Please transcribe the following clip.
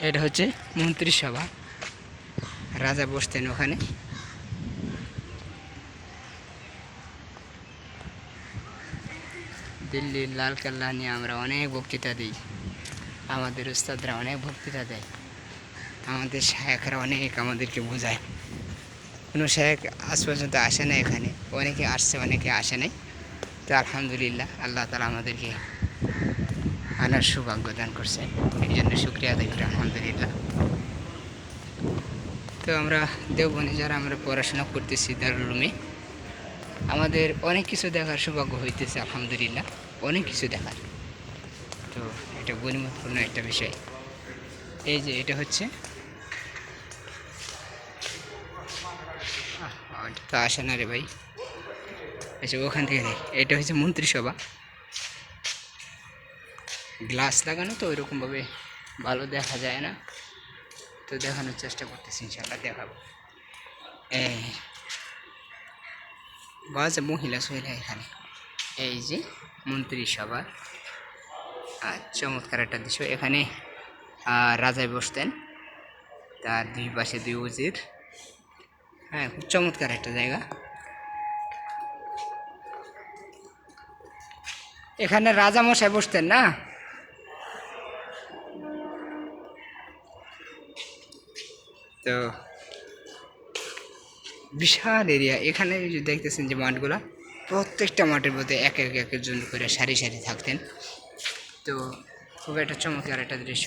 এটা হচ্ছে মন্ত্রিসভা রাজা বসতেন ওখানে। দিল্লির লাল লালকেল্লা নিয়ে আমরা অনেক বক্তৃতা দিই। আমাদের উস্তাদরা অনেক বক্তৃতা দেয়। আমাদের শায়করা অনেক আমাদেরকে বোঝায়। কোনো শায়ক আজ পর্যন্ত আসে না এখানে। অনেকে আসছে, অনেকে আসে নাই। তো আলহামদুলিল্লাহ, আল্লাহ তালা আমাদেরকে আনার সৌভাগ্য দান করছে এই জন্য শুক্রিয়া আদায় করি, আলহামদুলিল্লাহ। তো আমরা দেওবনে যারা আমরা পড়াশোনা করতেছি দারুল রুমে আমাদের অনেক কিছু দেখার সৌভাগ্য হইতেছে, আলহামদুলিল্লাহ। অনেক কিছু দেখার। তো এটা গরিমতপূর্ণ একটা বিষয়। এই যে এটা হচ্ছে তো আসে না রে ভাই। আচ্ছা ওখান থেকে নেই এটা হচ্ছে মন্ত্রিসভা। গ্লাস লাগানো তো ওইরকমভাবে ভালো দেখা যায় না। তো দেখানোর চেষ্টা করতেছি ইনশাল্লাহ দেখাবো। এই বাজ মহিলা সহিলা এখানে। এই যে মন্ত্রিসভা আর চমৎকার একটা দৃশ্য এখানে। রাজায় বসতেন। তার দুই পাশে দুই উজির। হ্যাঁ খুব চমৎকার একটা জায়গা। এখানে রাজা মশাই বসতেন না? তো বিশাল এরিয়া এখানে দেখতেছেন যে মাঠগুলো, প্রত্যেকটা মাঠের মধ্যে এক এক এক একজন করে সারি সারি থাকতেন। তো খুব একটা চমৎকার একটা দৃশ্য।